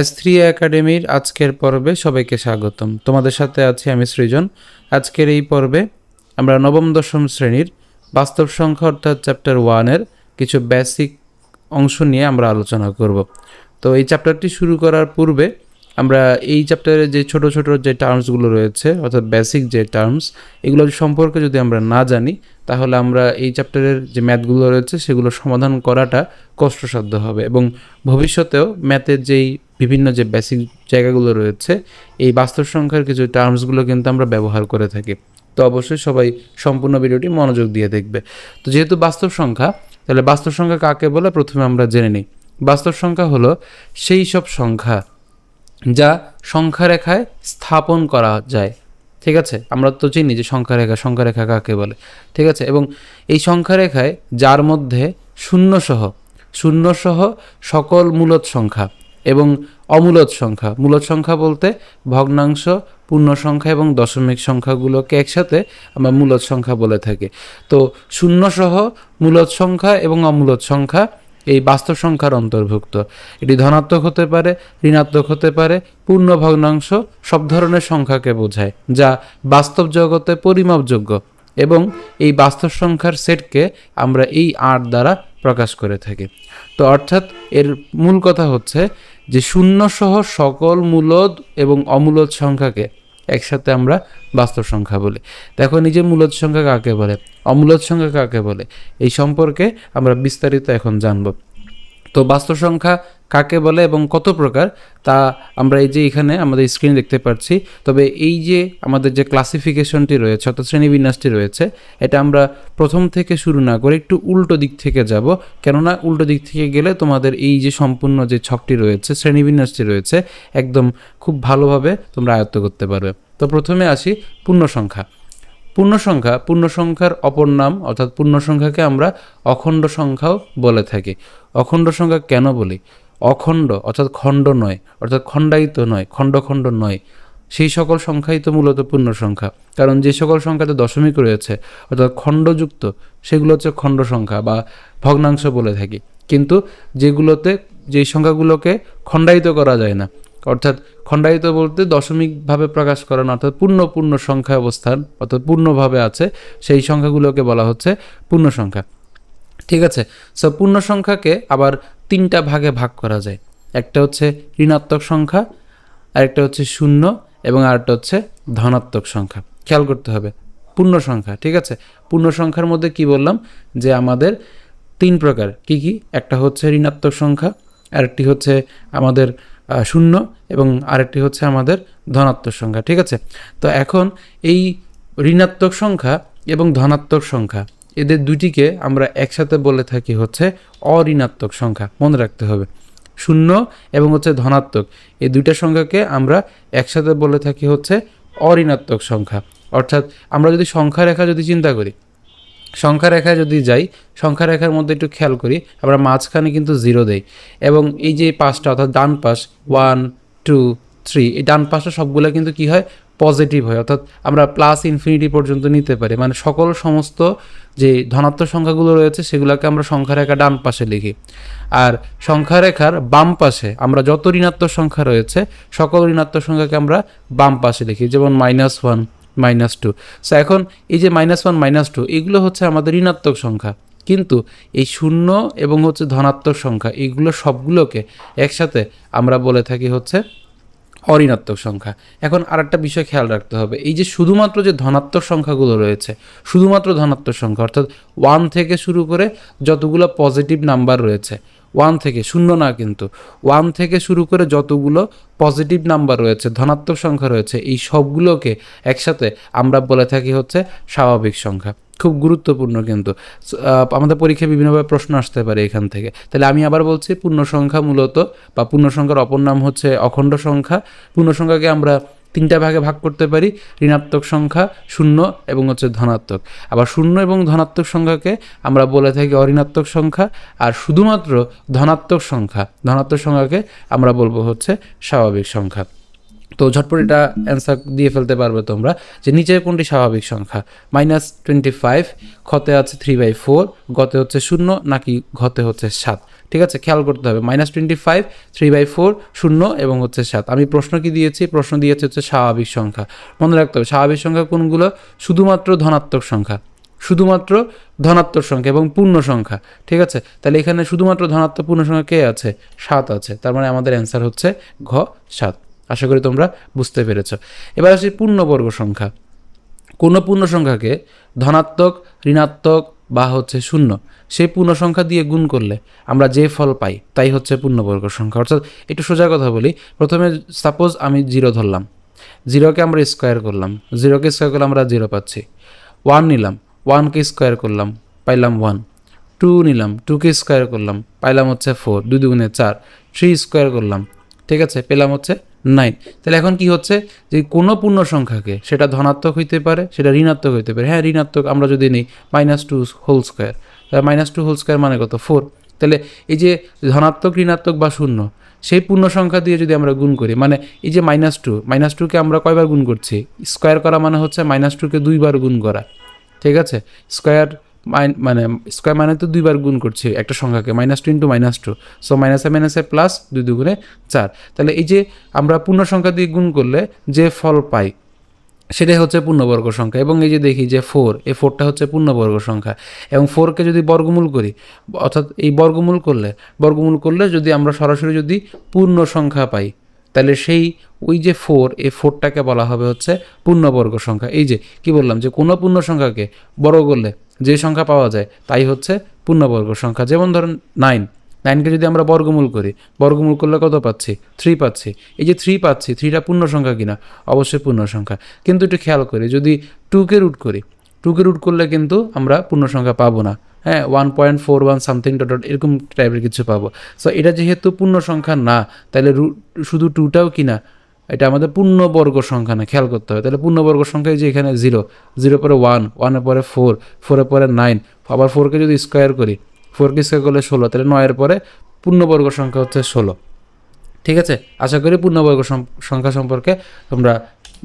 S three একাডেমির আজকের পর্বে সবাইকে স্বাগতম। তোমাদের সাথে আছি আমি সৃজন। আজকের এই পর্বে আমরা নবম, দশম শ্রেণির বাস্তব সংখ্যা অর্থাৎ চ্যাপ্টার ওয়ানের কিছু বেসিক অংশ নিয়ে আমরা আলোচনা করব। তো এই চ্যাপ্টারটি শুরু করার পূর্বে আমরা এই চ্যাপ্টারে যে ছোট ছোট যে টার্মসগুলো রয়েছে, অর্থাৎ বেসিক যে টার্মস এগুলো সম্পর্কে যদি আমরা না জানি, তাহলে আমরা এই চ্যাপ্টারের যে ম্যাথগুলো রয়েছে, সেগুলো সমাধান করাটা কষ্টসাধ্য হবে এবং ভবিষ্যতেও ম্যাথের যেই বিভিন্ন যে বেসিক জায়গাগুলো রয়েছে, এই বাস্তব সংখ্যার কিছু টার্মসগুলো কিন্তু আমরা ব্যবহার করে থাকি। তো অবশ্যই সবাই সম্পূর্ণ ভিডিওটি মনোযোগ দিয়ে দেখবে। তো যেহেতু বাস্তব সংখ্যা তাহলে বাস্তব সংখ্যা কাকে বলে? প্রথমে আমরা জেনে নিই। বাস্তব সংখ্যা হলো সেই সব সংখ্যা যা সংখ্যা রেখায় স্থাপন করা যায়। ঠিক আছে? আমরা তো চিনি যে সংখ্যা রেখা সংখ্যা রেখা কাকে বলে? ঠিক আছে? এবং এই সংখ্যা রেখায় যার মধ্যে শূন্যসহ শূন্যসহ সকল মূলত সংখ্যা। এবং অমূলত সংখ্যা। মূলত সংখ্যা বলতে ভগ্নাংশ, পূর্ণ সংখ্যা এবং দশমিক সংখ্যাগুলোকে একসাথে আমরা মূলত সংখ্যা বলে থাকি। তো শূন্যসহ মূলত সংখ্যা এবং অমূলত সংখ্যা এই বাস্তব সংখ্যার অন্তর্ভুক্ত। এটি ধনাত্মক হতে পারে, ঋণাত্মক হতে পারে, পূর্ণ ভগ্নাংশ সব ধরনের সংখ্যাকে বোঝায়, যা বাস্তব জগতে পরিমাপযোগ্য। এবং এই বাস্তব সংখ্যার সেটকে আমরা এই আট দ্বারা প্রকাশ করে থাকে। তো অর্থাৎ এর মূল কথা হচ্ছে যে শূন্য সহ সকল মূলদ এবং অমূলদ সংখ্যাকে একসাথে আমরা বাস্তব সংখ্যা বলি। দেখো নিজে মূলদ সংখ্যা কাকে বলে? অমূলদ সংখ্যা কাকে বলে? এই সম্পর্কে আমরা বিস্তারিত এখন জানব। তো বাস্তব সংখ্যা কাকে বলে এবং কত প্রকার, তা আমরা এই যে এখানে আমাদের স্ক্রিনে দেখতে পাচ্ছি। তবে এই যে আমাদের যে ক্লাসিফিকেশনটি রয়েছে, অর্থাৎ শ্রেণীবিন্যাসটি রয়েছে, এটা আমরা প্রথম থেকে শুরু না করে একটু উল্টো দিক থেকে যাব। কেননা উল্টো দিক থেকে গেলে তোমাদের এই যে সম্পূর্ণ যে ছকটি রয়েছে, শ্রেণীবিন্যাসটি রয়েছে, একদম খুব ভালোভাবে তোমরা আয়ত্ত করতে পারবে। তো প্রথমে আসি পূর্ণ সংখ্যা পূর্ণ সংখ্যা পূর্ণ সংখ্যার অপর নাম, অর্থাৎ পূর্ণ সংখ্যাকে আমরা অখণ্ড সংখ্যাও বলে থাকি। অখণ্ড সংখ্যা কেন বলি? অখণ্ড, অর্থাৎ খণ্ড নয়, অর্থাৎ খণ্ডায়িত নয় খণ্ড খণ্ড নয়। সেই সকল সংখ্যাই তো মূলত পূর্ণ সংখ্যা। কারণ যে সকল সংখ্যাতে দশমিক রয়েছে, অর্থাৎ খণ্ডযুক্ত, সেগুলো হচ্ছে খণ্ড সংখ্যা বা ভগ্নাংশ বলে থাকি। কিন্তু যেগুলোতে, যেই সংখ্যাগুলোকে খণ্ডায়িত করা যায় না, অর্থাৎ খণ্ডায়িত বলতে দশমিকভাবে প্রকাশ করানো, অর্থাৎ পূর্ণ পূর্ণ সংখ্যা অবস্থান, অর্থাৎ পূর্ণভাবে আছে, সেই সংখ্যাগুলোকে বলা হচ্ছে পূর্ণ সংখ্যা। ঠিক আছে? সো পূর্ণ সংখ্যাকে আবার তিনটা ভাগে ভাগ করা যায়। একটা হচ্ছে ঋণাত্মক সংখ্যা, আরেকটা হচ্ছে শূন্য এবং আরেকটা হচ্ছে ধনাত্মক সংখ্যা। খেয়াল করতে হবে, পূর্ণ সংখ্যা, ঠিক আছে? পূর্ণ সংখ্যার মধ্যে কি বললাম? যে আমাদের তিন প্রকার, কি কি? একটা হচ্ছে ঋণাত্মক সংখ্যা, আরেকটি হচ্ছে আমাদের শূন্য এবং আরেকটি হচ্ছে আমাদের ধনাত্মক সংখ্যা, ঠিক আছে? তো এখন এই ঋণাত্মক সংখ্যা এবং ধনাত্মক সংখ্যা এদের দুটিকে আমরা একসাথে বলে থাকি হচ্ছে অঋণাত্মক সংখ্যা, মনে রাখতে হবে। শূন্য এবং হচ্ছে ধনাত্মক, এই দুইটা সংখ্যাকে আমরা একসাথে বলে থাকি হচ্ছে অঋণাত্মক সংখ্যা। অর্থাৎ আমরা যদি সংখ্যা রেখা যদি চিন্তা করি, সংখ্যা রেখায় যদি যাই, সংখ্যা রেখার মধ্যে একটু খেয়াল করি, আমরা মাঝখানে কিন্তু জিরো দেই এবং এই যে পাশটা অর্থাৎ ডান পাশ ওয়ান টু থ্রি এই ডান পাশটা সবগুলো কিন্তু কি হয়? পজিটিভ হয়, অর্থাৎ আমরা প্লাস ইনফিনিটি পর্যন্ত নিতে পারি। মানে সকল সমস্ত যে ধনাত্মক সংখ্যাগুলো রয়েছে, সেগুলোকে আমরা সংখ্যা রেখা ডান পাশে লিখি। আর সংখ্যা রেখার বাম পাশে আমরা যত ঋণাত্মক সংখ্যা রয়েছে, সকল ঋণাত্মক সংখ্যাকে আমরা বাম পাশে লিখি, যেমন minus one minus two so এখন এই যে মাইনাস ওয়ান মাইনাস টু এগুলো হচ্ছে আমাদের ঋণাত্মক সংখ্যা। কিন্তু এই শূন্য এবং হচ্ছে ধনাত্মক সংখ্যা, এগুলো সবগুলোকে একসাথে আমরা বলে থাকি হচ্ছে অঋণাত্মক সংখ্যা। এখন আরেকটা বিষয় খেয়াল রাখতে হবে। এই যে শুধুমাত্র যে ধনাত্মক সংখ্যাগুলো রয়েছে, শুধুমাত্র ধনাত্মক সংখ্যা, অর্থাৎ ওয়ান থেকে শুরু করে যতগুলো পজিটিভ নাম্বার রয়েছে ওয়ান থেকে, শূন্য না কিন্তু ওয়ান থেকে শুরু করে যতগুলো পজিটিভ নাম্বার রয়েছে, ধনাত্মক সংখ্যা রয়েছে, এই সবগুলোকে একসাথে আমরা বলে থাকি হচ্ছে স্বাভাবিক সংখ্যা। খুব গুরুত্বপূর্ণ কিন্তু। আমাদের পরীক্ষায় বিভিন্নভাবে প্রশ্ন আসতে পারে এখান থেকে। তাহলে আমি আবার বলছি পূর্ণ সংখ্যা মূলত, বা পূর্ণ সংখ্যার অপর নাম হচ্ছে অখণ্ড সংখ্যা। পূর্ণ সংখ্যাকে আমরা তিনটা ভাগে ভাগ করতে পারি, ঋণাত্মক সংখ্যা, শূন্য এবং হচ্ছে ধনাত্মক। আবার শূন্য এবং ধনাত্মক সংখ্যাকে আমরা বলে থাকি অঋণাত্মক সংখ্যা, আর শুধুমাত্র ধনাত্মক সংখ্যা, ধনাত্মক সংখ্যাকে আমরা বলব হচ্ছে স্বাভাবিক সংখ্যা। তো ঝটপট এটা অ্যান্সার দিয়ে ফেলতে পারবে তোমরা যে নিচের কোনটি স্বাভাবিক সংখ্যা? মাইনাস টোয়েন্টি ফাইভ খতে আছে থ্রি বাই ফোর গতে হচ্ছে শূন্য, নাকি ঘতে হচ্ছে সাত? ঠিক আছে, খেয়াল করতে হবে। Minus twenty five three by four শূন্য এবং হচ্ছে সাত। আমি প্রশ্ন কি দিয়েছি? প্রশ্ন দিয়েছি হচ্ছে স্বাভাবিক সংখ্যা। মনে রাখতে হবে, স্বাভাবিক সংখ্যা কোনগুলো? শুধুমাত্র ধনাত্মক সংখ্যা। শুধুমাত্র ধনাত্মক সংখ্যা এবং পূর্ণ সংখ্যা। ঠিক আছে? তাহলে এখানে শুধুমাত্র ধনাত্মক পূর্ণ সংখ্যা কে আছে? সাত আছে। তার মানে আমাদের অ্যান্সার হচ্ছে ঘ, সাত। আশা করি তোমরা বুঝতে পেরেছ। এবার আসি পূর্ণবর্গ সংখ্যা। কোনো পূর্ণ সংখ্যাকে ধনাত্মক, ঋণাত্মক বা হচ্ছে শূন্য, সেই পূর্ণ সংখ্যা দিয়ে গুণ করলে আমরা যে ফল পাই, তাই হচ্ছে পূর্ণবর্গ সংখ্যা। অর্থাৎ একটু সোজা কথা বলি, প্রথমে সাপোজ আমি জিরো ধরলাম। জিরোকে আমরা স্কোয়ার করলাম। জিরোকে স্কোয়ার করলে আমরা জিরো পাচ্ছি। ওয়ান নিলাম। ওয়ানকে স্কোয়ার করলাম, পাইলাম ওয়ান টু নিলাম। টুকে স্কোয়ার করলাম, পাইলাম হচ্ছে ফোর দুই দুগুণে চার। থ্রি স্কোয়ার করলাম। ঠিক আছে, পেলাম হচ্ছে নাইন তাহলে এখন কি হচ্ছে? যে কোনো পূর্ণ সংখ্যাকে সেটা ধনাত্মক হইতে পারে, সেটা ঋণাত্মক হইতে পারে। হ্যাঁ ঋণাত্মক আমরা যদি নিই মাইনাস টু হোল স্কোয়ার তাহলে মাইনাস টু হোল স্কোয়ার মানে কত? ফোর তাহলে এই যে ধনাত্মক, ঋণাত্মক বা শূন্য, সেই পূর্ণ সংখ্যা দিয়ে যদি আমরা গুণ করি মানে এই যে মাইনাস টু মাইনাস টুকে আমরা কয়বার গুণ করছি? স্কোয়ার করা মানে হচ্ছে মাইনাস টুকে দুইবার গুণ করা। ঠিক আছে? স্কোয়ার মানে স্কোয়ার মানে তো দুইবার গুণ করছি, একটা সংখ্যাকে, minus two into minus two. So মাইনাসে মাইনাসে প্লাস দুই দুগুণে চার। তাহলে এই যে আমরা পূর্ণ সংখ্যা দিয়ে গুণ করলে যে ফল পাই, সেটাই হচ্ছে পূর্ণবর্গ সংখ্যা। এবং এই যে দেখি যে ফোর এই ফোরটা হচ্ছে পূর্ণবর্গ সংখ্যা। এবং ফোরকে যদি বর্গমূল করি, অর্থাৎ এই বর্গমূল করলে বর্গমূল করলে যদি আমরা সরাসরি যদি পূর্ণ সংখ্যা পাই, তাহলে সেই, ওই যে ফোর এই ফোরটাকে বলা হবে হচ্ছে পূর্ণবর্গ সংখ্যা। এই যে, কি বললাম যে কোনো পূর্ণ সংখ্যাকে বড় করলে যে সংখ্যা পাওয়া যায়, তাই হচ্ছে পূর্ণবর্গ সংখ্যা। যেমন ধরুন নাইন নাইনকে যদি আমরা বর্গমূল করি, বর্গমূল করলে কত পাচ্ছি? থ্রি পাচ্ছি। এই যে থ্রি পাচ্ছি থ্রিটা পূর্ণ সংখ্যা কিনা? অবশ্যই পূর্ণ সংখ্যা। কিন্তু একটু খেয়াল করি, যদি টুকে রুট করি টুকে রুট করলে কিন্তু আমরা পূর্ণ সংখ্যা পাবো না। হ্যাঁ one point four one something dot dot এরকম টাইপের কিছু পাবো। সো এটা যেহেতু পূর্ণ সংখ্যা না, তাহলে শুধু টুটাও কিনা? এটা আমাদের পূর্ণবর্গ সংখ্যা না, খেয়াল করতে হবে। তাহলে পূর্ণবর্গ সংখ্যা যে এখানে জিরো জিরো পরে ওয়ান ওয়ানের পরে ফোর ফোরের পরে নাইন আবার ফোরকে যদি স্কোয়ার করি ফোরকে স্কোয়ার করলে ষোলো, তাহলে নয়ের পরে পূর্ণবর্গ সংখ্যা হচ্ছে ষোলো। ঠিক আছে? আশা করি পূর্ণবর্গ সংখ্যা সম্পর্কে তোমরা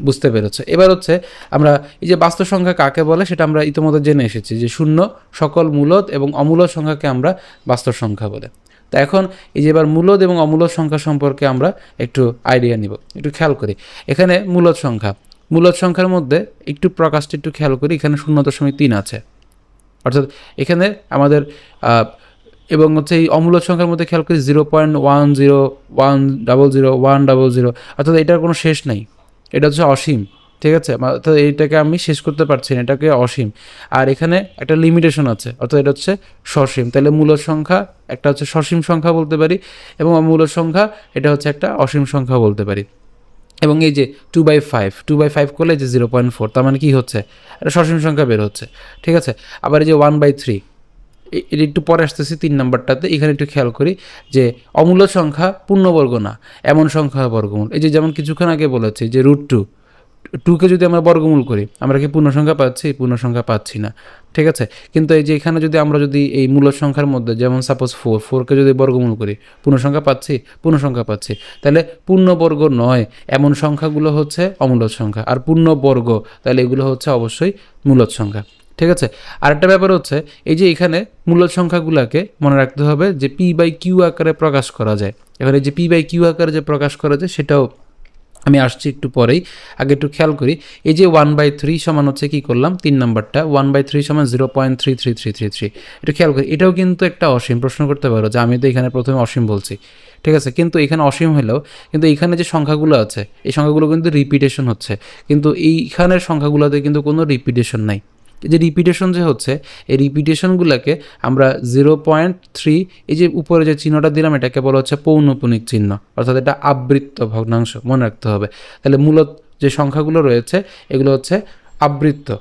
বুঝতে পেরেছ। এবার হচ্ছে আমরা এই যে বাস্তব সংখ্যা কাকে বলে, সেটা আমরা ইতিমধ্যে জেনে এসেছি যে শূন্য সকল মূলত এবং অমূলদ সংখ্যাকে আমরা বাস্তব সংখ্যা বলে। তো এখন এই যে এবার মূলদ এবং অমূলদ সংখ্যা সম্পর্কে আমরা একটু আইডিয়া নিব, একটু খেয়াল করি। এখানে মূলদ সংখ্যা, মূলদ সংখ্যার মধ্যে একটু প্রকাশটা একটু খেয়াল করি, এখানে শূন্য দশমিক তিন আছে। অর্থাৎ এখানে আমাদের এবং হচ্ছে এই অমূলক সংখ্যার মধ্যে খেয়াল করি zero point one zero one double zero one double zero, অর্থাৎ এটার কোনো শেষ নাই। এটা হচ্ছে অসীম। ঠিক আছে? অর্থাৎ এইটাকে আমি শেষ করতে পারছি না, এটাকে অসীম। আর এখানে একটা লিমিটেশন আছে, অর্থাৎ এটা হচ্ছে সসীম। তাহলে মূলদ সংখ্যা একটা হচ্ছে সসীম সংখ্যা বলতে পারি এবং অমূলদ সংখ্যা এটা হচ্ছে একটা অসীম সংখ্যা বলতে পারি। এবং এই যে two by five two by five করলে যে জিরো পয়েন্ট ফোর তার মানে কী হচ্ছে? এটা সসীম সংখ্যা বের হচ্ছে, ঠিক আছে? আবার এই যে ওয়ান বাই থ্রি এটা একটু পরে আসতেছি তিন নম্বরটাতে, এখানে একটু খেয়াল করি যে অমূল্য সংখ্যা পূর্ণবর্গ না, এমন সংখ্যা বর্গমূল। এই যে যেমন কিছুক্ষণ আগে বলেছি যে রুট টু টুকে যদি আমরা বর্গমূল করি, আমরা কি পূর্ণ সংখ্যা পাচ্ছি? পূর্ণ সংখ্যা পাচ্ছি না। ঠিক আছে? কিন্তু এই যে এখানে যদি আমরা যদি এই মূল সংখ্যার মধ্যে, যেমন সাপোজ ফোর ফোরকে যদি বর্গমূল করি পূর্ণ সংখ্যা পাচ্ছি? পূর্ণ সংখ্যা পাচ্ছি। তাহলে পূর্ণবর্গ নয়, এমন সংখ্যাগুলো হচ্ছে অমূলদ সংখ্যা। আর পূর্ণবর্গ, তাহলে এগুলো হচ্ছে অবশ্যই মূলদ সংখ্যা। ঠিক আছে? আরেকটা ব্যাপার হচ্ছে, এই যে এখানে মূলদ সংখ্যাগুলোকে মনে রাখতে হবে যে পি বাই কিউ আকারে প্রকাশ করা যায়। এবারে যে পি বাই কিউ আকারে যে প্রকাশ করা যায়, সেটাও আমি আসছি একটু পরেই। আগে একটু খেয়াল করি। এই যে ওয়ান বাই থ্রি সমান হচ্ছে কী করলাম? তিন নাম্বারটা। ওয়ান বাই থ্রি সমান zero point three three three three three এটা খেয়াল করি। এটাও কিন্তু একটা অসীম। প্রশ্ন করতে পারো যে আমি তো এখানে প্রথমে অসীম বলছি। ঠিক আছে? কিন্তু এখানে অসীম হলেও কিন্তু এখানে যে সংখ্যাগুলো আছে, এই সংখ্যাগুলো কিন্তু রিপিটেশন হচ্ছে। কিন্তু এইখানের সংখ্যাগুলোতে কিন্তু কোনো রিপিটেশন নাই। যে রিপিটেশন যে হচ্ছে, এই রিপিটেশনগুলোকে আমরা জিরো পয়েন্ট থ্রি এই যে উপরে যে চিহ্নটা দিলাম, এটাকে বলা হচ্ছে পৌনপুনিক চিহ্ন। অর্থাৎ এটা আবৃত্ত ভগ্নাংশ, মনে রাখতে হবে। তাহলে মূলত যে সংখ্যাগুলো রয়েছে, এগুলো হচ্ছে আবৃত্ত।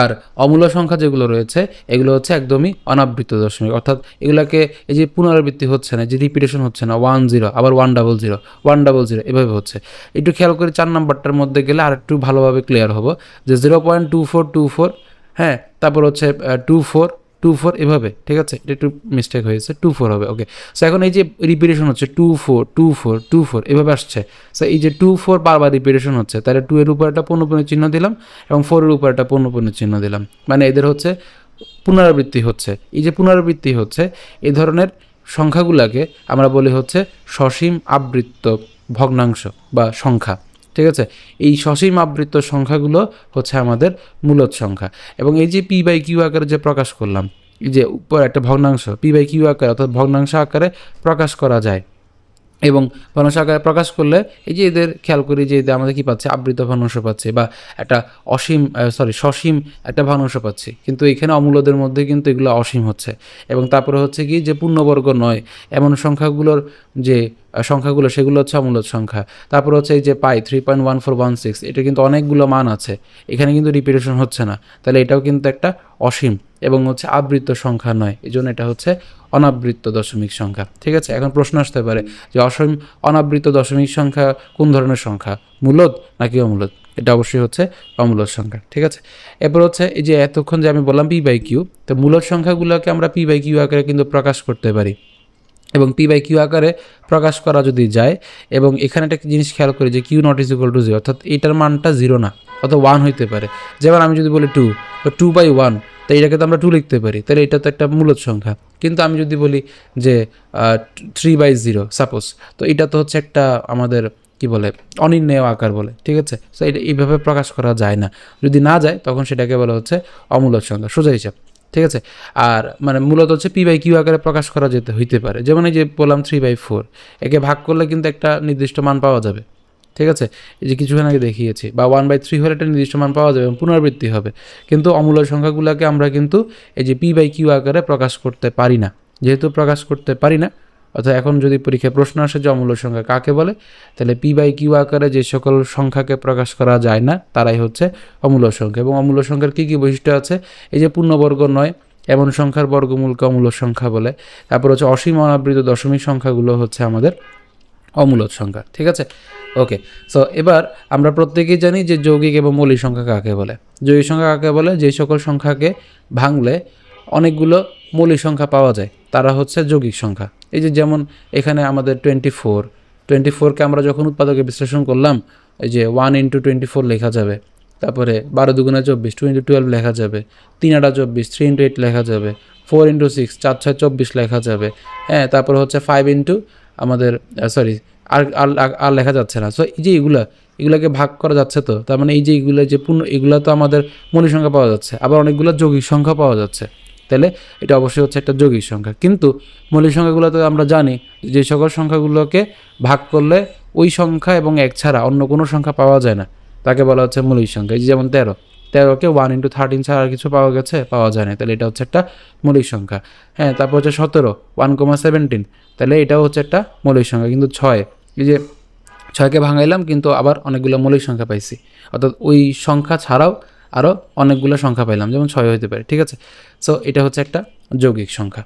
আর অমূল্য সংখ্যা যেগুলো রয়েছে, এগুলো হচ্ছে একদমই অনাবৃত্ত দশমিক। অর্থাৎ এগুলোকে এই যে পুনরাবৃত্তি হচ্ছে না, যে রিপিটেশন হচ্ছে না ওয়ান জিরো আবার one double zero one double zero এভাবে হচ্ছে। একটু খেয়াল করে চার নাম্বারটার মধ্যে গেলে আর একটু ভালোভাবে ক্লিয়ার হব। যে zero point two four two four হ্যাঁ তারপর হচ্ছে টু ফোর টু ফোর এভাবে, ঠিক আছে? এটা একটু মিস্টেক হয়েছে টু ফোর হবে ওকে সো এখন এই যে রিপিটেশন হচ্ছে two four two four two four এভাবে আসছে। সো এই যে টু ফোর বারবার রিপিটেশন হচ্ছে, তাহলে টু এর উপর একটা পূর্ণপূর্ণ চিহ্ন দিলাম এবং ফোরের উপর একটা পূর্ণপূর্ণ চিহ্ন দিলাম। মানে এদের হচ্ছে পুনরাবৃত্তি হচ্ছে। এই যে পুনরাবৃত্তি হচ্ছে এই ধরনের সংখ্যাগুলোকে আমরা বলি হচ্ছে সসীম আবৃত্ত ভগ্নাংশ বা সংখ্যা। ঠিক আছে? এই সসীম আবৃত্ত সংখ্যাগুলো হচ্ছে আমাদের মূলত সংখ্যা। এবং এই যে পি বাই কিউ আকারে যে প্রকাশ করলাম, এই যে উপর একটা ভগ্নাংশ, পি বাই কিউ আকারে অর্থাৎ ভগ্নাংশ আকারে প্রকাশ করা যায়। এবং ভগ্নাংশ আকারে প্রকাশ করলে এই যে এদের খেয়াল করি যে এদের আমাদের কী পাচ্ছে? আবৃত ভগ্নাংশ পাচ্ছে বা একটা অসীম সরি সসীম একটা ভগ্নাংশ পাচ্ছি। কিন্তু এখানে অমূলদের মধ্যে কিন্তু এগুলো অসীম হচ্ছে। এবং তারপরে হচ্ছে কি যে পূর্ণবর্গ নয়, এমন সংখ্যাগুলোর যে সংখ্যাগুলো সেগুলো হচ্ছে অমূলত সংখ্যা। তারপর হচ্ছে এই যে pi three point one four one six এটা কিন্তু অনেকগুলো মান আছে। এখানে কিন্তু রিপিটেশন হচ্ছে না। তাহলে এটাও কিন্তু একটা অসীম এবং হচ্ছে আবৃত্ত সংখ্যা নয়। এই জন্য এটা হচ্ছে অনাবৃত্ত দশমিক সংখ্যা, ঠিক আছে? এখন প্রশ্ন আসতে পারে যে অসম অনাবৃত্ত দশমিক সংখ্যা কোন ধরনের সংখ্যা? মূলত নাকি অমূলত এটা অবশ্যই হচ্ছে অমূলত সংখ্যা, ঠিক আছে? এরপর হচ্ছে এই যে এতক্ষণ যে আমি বললাম পি বাই কিউ, তো মূলত সংখ্যাগুলোকে আমরা পি বাই কিউ আকারে কিন্তু প্রকাশ করতে পারি। এবং পি বাই কিউ আকারে প্রকাশ করা যদি যায়, এবং এখানে একটা জিনিস খেয়াল করি যে q not is equal to zero, অর্থাৎ এটার মানটা জিরো না অর্থাৎ ওয়ান হইতে পারে। যেমন আমি যদি বলি টু তো টু বাই ওয়ান তো এটাকে তো আমরা টু লিখতে পারি। তাহলে এটা তো একটা মূলত সংখ্যা। কিন্তু আমি যদি বলি যে থ্রি বাই জিরো সাপোজ তো এটা তো হচ্ছে একটা আমাদের, কি বলে, অনির্ণেয় আকার বলে, ঠিক আছে? তো এটা এইভাবে প্রকাশ করা যায় না। যদি না যায়, তখন সেটাকে বলা হচ্ছে অমূলত সংখ্যা। সোজা হিসাব, ঠিক আছে? আর মানে মূলত হচ্ছে পি বাই কিউ আকারে প্রকাশ করা যেতে, হইতে পারে। যেমন এই যে বললাম থ্রি বাই ফোর একে ভাগ করলে কিন্তু একটা নির্দিষ্ট মান পাওয়া যাবে। ঠিক আছে? এই যে কিছুক্ষণ আগে দেখিয়েছি। বা ওয়ান বাই থ্রি হলে একটা নির্দিষ্ট মান পাওয়া যাবে এবং পুনরাবৃত্তি হবে। কিন্তু অমূল্য সংখ্যাগুলোকে আমরা কিন্তু এই যে পি বাই কিউ আকারে প্রকাশ করতে পারি না। যেহেতু প্রকাশ করতে পারি না, অর্থাৎ এখন যদি পরীক্ষায় প্রশ্ন আসে যে অমূল্য সংখ্যা কাকে বলে, তাহলে পি বাই কিউ আকারে যে সকল সংখ্যাকে প্রকাশ করা যায় না, তারাই হচ্ছে অমূল্য সংখ্যা। এবং অমূল্য সংখ্যার কী কী বৈশিষ্ট্য আছে? এই যে পূর্ণবর্গ নয়, এমন সংখ্যার বর্গমূলকে অমূল্য সংখ্যা বলে। তারপর হচ্ছে অসীম অনাবৃত দশমিক সংখ্যাগুলো হচ্ছে আমাদের অমূলত সংখ্যা, ঠিক আছে? ওকে সো এবার আমরা প্রত্যেকেই জানি যে যৌগিক এবং মৌলিক সংখ্যা কাকে বলে। যৌগিক সংখ্যা কাকে বলে? যে সকল সংখ্যাকে ভাঙলে অনেকগুলো মৌলিক সংখ্যা পাওয়া যায়, তারা হচ্ছে যৌগিক সংখ্যা। এই যে যেমন এখানে আমাদের টোয়েন্টি ফোর টোয়েন্টি ফোরকে আমরা যখন উৎপাদকে বিশ্লেষণ করলাম, এই যে ওয়ান ইন্টু টোয়েন্টি ফোর লেখা যাবে, তারপরে বারো দুগুণে চব্বিশ টু ইন্টু টুয়েলভ লেখা যাবে, তিন আটা চব্বিশ থ্রি ইন্টু এইট লেখা যাবে ফোর ইন্টু সিক্স চার ছয় চব্বিশ লেখা যাবে হ্যাঁ তারপরে হচ্ছে ফাইভ ইন্টু আমাদের সরি আর আর লেখা যাচ্ছে না। সো এই যে এগুলা, এগুলাকে ভাগ করা যাচ্ছে তো? তার মানে এই যে এগুলো, যে পূর্ণ, এগুলো তো আমাদের মৌলিক সংখ্যা পাওয়া যাচ্ছে, আবার অনেকগুলো যৌগিক সংখ্যা পাওয়া যাচ্ছে। তাহলে এটা অবশ্যই হচ্ছে একটা যৌগিক সংখ্যা। কিন্তু মৌলিক সংখ্যাগুলো তো আমরা জানি, যে সকল সংখ্যাগুলোকে ভাগ করলে ওই সংখ্যা এবং এক ছাড়া অন্য কোনো সংখ্যা পাওয়া যায় না। তাকে বলা হচ্ছে মৌলিক সংখ্যা। এই যেমন তেরো তেরোকে ওয়ান ইন্টু থার্টিন ছাড়া আর কিছু পাওয়া গেছে? পাওয়া যায় না তাহলে এটা হচ্ছে একটা মৌলিক সংখ্যা। হ্যাঁ তারপর হচ্ছে সতেরো ওয়ান কমা সেভেন্টিন তাহলে এটাও হচ্ছে একটা মৌলিক সংখ্যা। কিন্তু ছয়, এই যে ছয়কে ভাঙাইলাম, কিন্তু আবার অনেকগুলো মৌলিক সংখ্যা পাইছি। অর্থাৎ ওই সংখ্যা ছাড়াও আরও অনেকগুলো সংখ্যা পাইলাম, যেমন ছয় হতে পারে, ঠিক আছে? সো এটা হচ্ছে একটা যৌগিক সংখ্যা।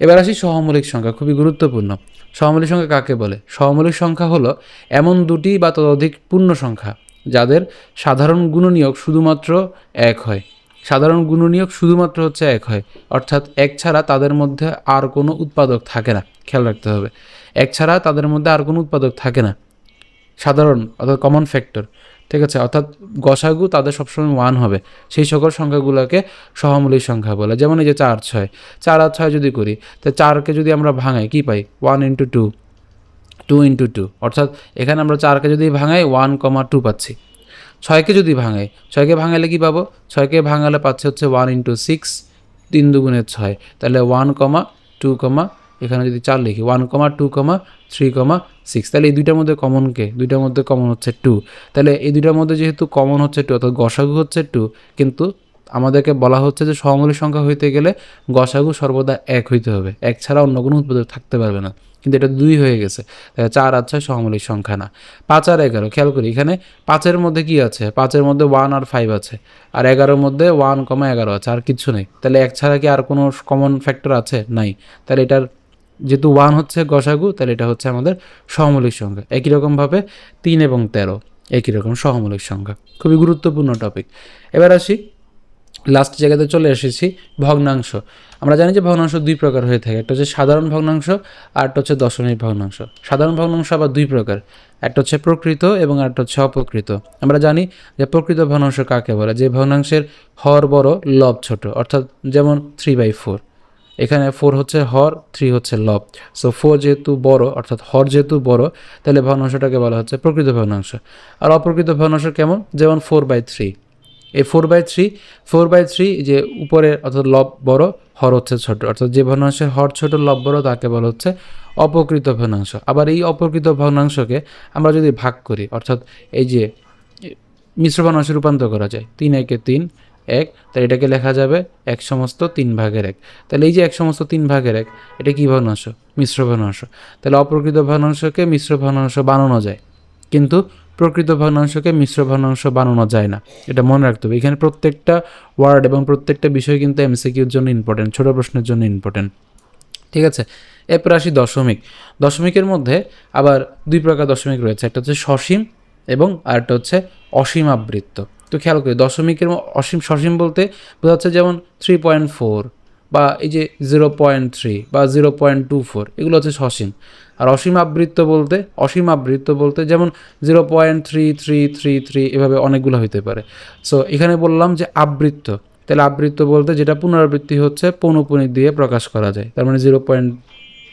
এবার আসি সহমৌলিক সংখ্যা, খুবই গুরুত্বপূর্ণ। সহমৌলিক সংখ্যা কাকে বলে? সহমৌলিক সংখ্যা হলো এমন দুটি বা ততোধিক পূর্ণ সংখ্যা। যাদের সাধারণ গুণনীয়ক শুধুমাত্র এক হয়। সাধারণ গুণনীয়ক শুধুমাত্র হচ্ছে এক হয়। অর্থাৎ এক ছাড়া তাদের মধ্যে আর কোনো উৎপাদক থাকে না। খেয়াল রাখতে হবে। এক ছাড়া তাদের মধ্যে আর কোনো উৎপাদক থাকে না। সাধারণ অর্থাৎ কমন ফ্যাক্টর ঠিক আছে? অর্থাৎ গসাগু তাদের সবসময় ওয়ান হবে। সেই সকল সংখ্যাগুলোকে সহমূলিক সংখ্যা বলে। যেমন এই যে চার ছয়, চার আর ছয় যদি করি, তো চারকে যদি আমরা ভাঙাই, কী পাই? One into two two into two অর্থাৎ এখানে আমরা চারকে যদি ভাঙাই ওয়ান কমা টু পাচ্ছি। ছয়কে যদি ভাঙাই, ছয়কে ভাঙালে কি পাবো? ছয়কে ভাঙালে পাচ্ছে হচ্ছে ওয়ান ইন্টু সিক্স তিন দুগুণের ছয়। তাহলে ওয়ান কমা টু কমা এখানে যদি চার লিখি one comma two comma three comma six তাহলে এই দুইটার মধ্যে কমন কে? দুইটার মধ্যে কমন হচ্ছে টু তাহলে এই দুইটার মধ্যে যেহেতু কমন হচ্ছে টু অর্থাৎ গসাগু হচ্ছে টু কিন্তু আমাদেরকে বলা হচ্ছে যে সহমূলিক সংখ্যা হইতে গেলে গসাগু সর্বদা এক হইতে হবে। এক ছাড়া অন্য কোনো উৎপাদক থাকতে পারবে না। কিন্তু এটা দুই হয়ে গেছে। চার আর ছয় সহমূলিক সংখ্যা না। পাঁচ আর এগারো, খেয়াল করি, এখানে পাঁচের মধ্যে কি আছে? পাঁচের মধ্যে ওয়ান আর ফাইভ আছে। আর এগারোর মধ্যে ওয়ান কমা এগারো আছে, আর কিছু নেই। তাহলে এক ছাড়া কি আর কোনো কমন ফ্যাক্টর আছে? নাই। তাহলে এটার যেহেতু ওয়ান হচ্ছে গসাগু, তাহলে এটা হচ্ছে আমাদের সহমূলিক সংখ্যা। একই রকমভাবে তিন এবং তেরো, একই রকম সহমূলিক সংখ্যা। খুবই গুরুত্বপূর্ণ টপিক এবার আসি লাস্ট জায়গাতে চলে এসেছি, ভগ্নাংশ। আমরা জানি যে ভগ্নাংশ দুই প্রকার হয়ে থাকে। একটা হচ্ছে সাধারণ ভগ্নাংশ, আর একটা হচ্ছে দশমিক ভগ্নাংশ। সাধারণ ভগ্নাংশ আবার দুই প্রকার। একটা হচ্ছে প্রকৃত এবং একটা হচ্ছে অপ্রকৃত। আমরা জানি যে প্রকৃত ভগ্নাংশ কাকে বলে? যে ভগ্নাংশের হর বড়, লব ছোট। অর্থাৎ যেমন থ্রি বাই ফোর এখানে ফোর হচ্ছে হর থ্রি হচ্ছে লব। সো ফোর যেহেতু বড়, অর্থাৎ হর যেহেতু বড়, তাহলে ভগ্নাংশটাকে বলা হচ্ছে প্রকৃত ভগ্নাংশ। আর অপ্রকৃত ভগ্নাংশ কেমন? যেমন ফোর বাই থ্রি এই four by three four by three যে উপরে অর্থাৎ লব বড়, হর হচ্ছে ছোট। অর্থাৎ যে ভগ্নাংশের হর ছোট, লব বড়, তাকে বলা হচ্ছে অপকৃত ভগ্নাংশ। আবার এই অপকৃত ভগ্নাংশকে আমরা যদি ভাগ করি, অর্থাৎ এই যে মিশ্র ভগ্নাংশে রূপান্তর করা যায়, তিন একে তিন, এক, তাহলে এটাকে লেখা যাবে এক সমস্ত তিন ভাগের এক। তাহলে এই যে এক সমস্ত তিন ভাগের এক, এটা কী ভগ্নাংশ? মিশ্র ভগ্নাংশ। তাহলে অপ্রকৃত ভগ্নাংশকে মিশ্র ভগ্নাংশ বানানো যায়। কিন্তু প্রকৃত ভগ্নাংশকে মিশ্র ভগ্নাংশ বানানো যায় না। এটা মনে রাখতে হবে। এখানে প্রত্যেকটা ওয়ার্ড এবং প্রত্যেকটা বিষয় কিন্তু এমসিকিউর জন্য ইম্পর্টেন্ট ছোট প্রশ্নের জন্য ইম্পর্টেন্ট ঠিক আছে? এরপর আসি দশমিক। দশমিকের মধ্যে আবার দুই প্রকার দশমিক রয়েছে। একটা হচ্ছে সসীম এবং আরেকটা হচ্ছে অসীম আবৃত্ত। তো খেয়াল করি, দশমিকের অসীম সসীম বলতে বোঝা যাচ্ছে যেমন থ্রি পয়েন্ট ফোর বা এই যে জিরো পয়েন্ট থ্রি বা জিরো পয়েন্ট টু ফোর এগুলো হচ্ছে সসীম। আর অসীম আবৃত্ত বলতে, অসীম আবৃত্ত বলতে যেমন zero point three three three three এভাবে অনেকগুলো হইতে পারে। সো এখানে বললাম যে আবৃত্ত। তাহলে আবৃত্ত বলতে যেটা পুনরাবৃত্তি হচ্ছে পৌনপুনি দিয়ে প্রকাশ করা যায়। তার মানে জিরো পয়েন্ট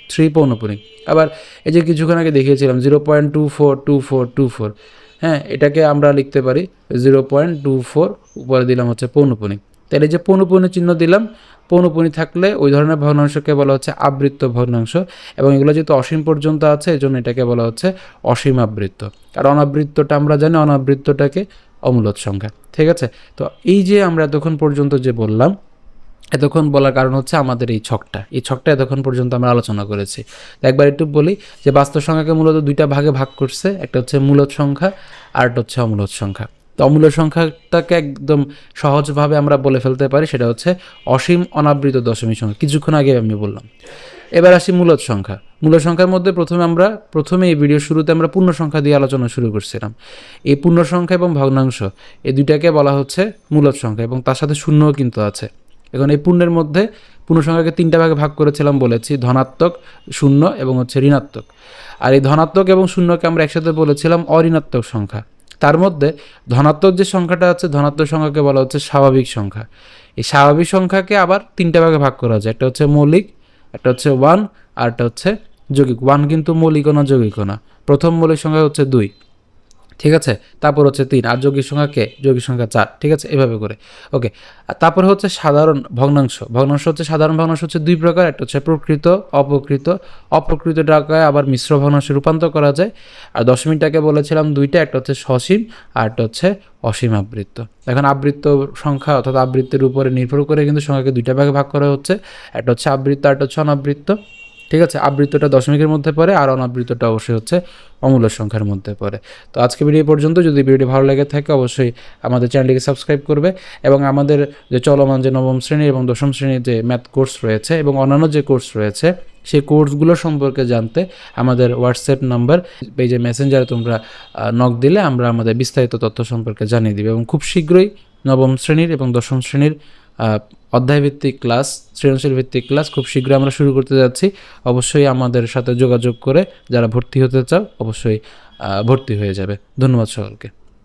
থ্রি পৌনপুনি আবার এই যে কিছুক্ষণ আগে দেখিয়েছিলাম zero point two four two four two four হ্যাঁ এটাকে আমরা লিখতে পারি জিরো পয়েন্ট টু ফোর উপরে দিলাম হচ্ছে পৌনপুনি তাহলে যে পৌনপুনি চিহ্ন দিলাম পৌনপুনি থাকলে ওই ধরনের ভগ্নাংশকে বলা হচ্ছে আবৃত্ত ভগ্নাংশ এবং এগুলো যেহেতু অসীম পর্যন্ত আছে এই জন্য এটাকে বলা হচ্ছে অসীম আবৃত্ত। আর অনাবৃত্তটা আমরা জানি, অনাবৃত্তটাকে অমূলত সংখ্যা। ঠিক আছে? তো এই যে আমরা এতক্ষণ পর্যন্ত যে বললাম, এতক্ষণ বলার কারণ হচ্ছে আমাদের এই ছকটা। এই ছকটা এতক্ষণ পর্যন্ত আমরা আলোচনা করেছি। একবার একটু বলি যে বাস্তব সংখ্যাকে মূলত দুইটা ভাগে ভাগ করছে, একটা হচ্ছে মূলত সংখ্যা আর একটা হচ্ছে অমূলত সংখ্যা। তো অমূল্য সংখ্যাটাকে একদম সহজভাবে আমরা বলে ফেলতে পারি, সেটা হচ্ছে অসীম অনাবৃত দশমিক সংখ্যা। কিছুক্ষণ আগে আমি বললাম। এবার আসি মূলত সংখ্যা। মূল সংখ্যার মধ্যে প্রথমে আমরা, প্রথমে এই ভিডিও শুরুতে আমরা পূর্ণ সংখ্যা দিয়ে আলোচনা শুরু করছিলাম। এই পূর্ণ সংখ্যা এবং ভগ্নাংশ, এই দুইটাকে বলা হচ্ছে মূলত সংখ্যা এবং তার সাথে শূন্যও কিন্তু আছে। এখন এই পূর্ণের মধ্যে পূর্ণ সংখ্যাকে তিনটা ভাগে ভাগ করেছিলাম, বলেছি ধনাত্মক, শূন্য এবং হচ্ছে ঋণাত্মক। আর এই ধনাত্মক এবং শূন্যকে আমরা একসাথে বলেছিলাম অঋণাত্মক সংখ্যা। তার মধ্যে ধনাত্মক যে সংখ্যাটা আছে, ধনাত্মক সংখ্যাকে বলা হচ্ছে স্বাভাবিক সংখ্যা। এই স্বাভাবিক সংখ্যাকে আবার তিনটা ভাগে ভাগ করা যায়, একটা হচ্ছে মৌলিক, একটা হচ্ছে ওয়ান, আর একটা হচ্ছে যৌগিক। ওয়ান কিন্তু মৌলিক না যৌগিক না। প্রথম মৌলিক সংখ্যা হচ্ছে দুই। ঠিক আছে? তারপর হচ্ছে তিন, আর যৌগিক সংখ্যা কে? সংখ্যা চার, ঠিক আছে? এভাবে করে। ওকে তারপরে হচ্ছে সাধারণ ভগ্নাংশ। ভগ্নাংশ হচ্ছে সাধারণ ভগ্নাংশ হচ্ছে দুই প্রকার, একটা হচ্ছে প্রকৃত অপকৃত অপ্রকৃতটাকে আবার মিশ্র ভগ্নাংশে রূপান্তর করা যায়। আর দশমিকটাকে বলেছিলাম দুইটা, একটা হচ্ছে সসীম আর একটা হচ্ছে অসীম আবৃত্ত। এখন আবৃত্ত সংখ্যা অর্থাৎ আবৃত্তের উপরে নির্ভর করে কিন্তু সংখ্যাকে দুইটা ভাগে ভাগ করা হচ্ছে। একটা হচ্ছে আবৃত্ত, আর একটা হচ্ছে অনাবৃত্ত। ঠিক আছে, আবৃত্তটা দশমিকের মধ্যে পড়ে আর অনাবৃত্তটা অবশ্যই হচ্ছে অমূল্য সংখ্যার মধ্যে পড়ে। তো আজকে ভিডিও পর্যন্ত, যদি ভিডিওটি ভালো লেগে থাকে অবশ্যই আমাদের চ্যানেলটিকে সাবস্ক্রাইব করবে এবং আমাদের যে চলমান যে নবম শ্রেণি এবং দশম শ্রেণির যে ম্যাথ কোর্স রয়েছে এবং অন্যান্য যে কোর্স রয়েছে, সেই কোর্সগুলো সম্পর্কে জানতে আমাদের হোয়াটসঅ্যাপ নাম্বার, এই যে মেসেঞ্জারে তোমরা নক দিলে আমরা আমাদের বিস্তারিত তথ্য সম্পর্কে জানিয়ে দিবে এবং খুব শীঘ্রই নবম শ্রেণির এবং দশম শ্রেণির অধ্যায়ভিত্তিক ক্লাস সৃজনশীল ভিত্তিক ক্লাস খুব শীঘ্রই আমরা শুরু করতে যাচ্ছি। অবশ্যই আমাদের সাথে যোগাযোগ করে যারা ভর্তি হতে চাও অবশ্যই ভর্তি হয়ে যাবে। ধন্যবাদ সকলকে।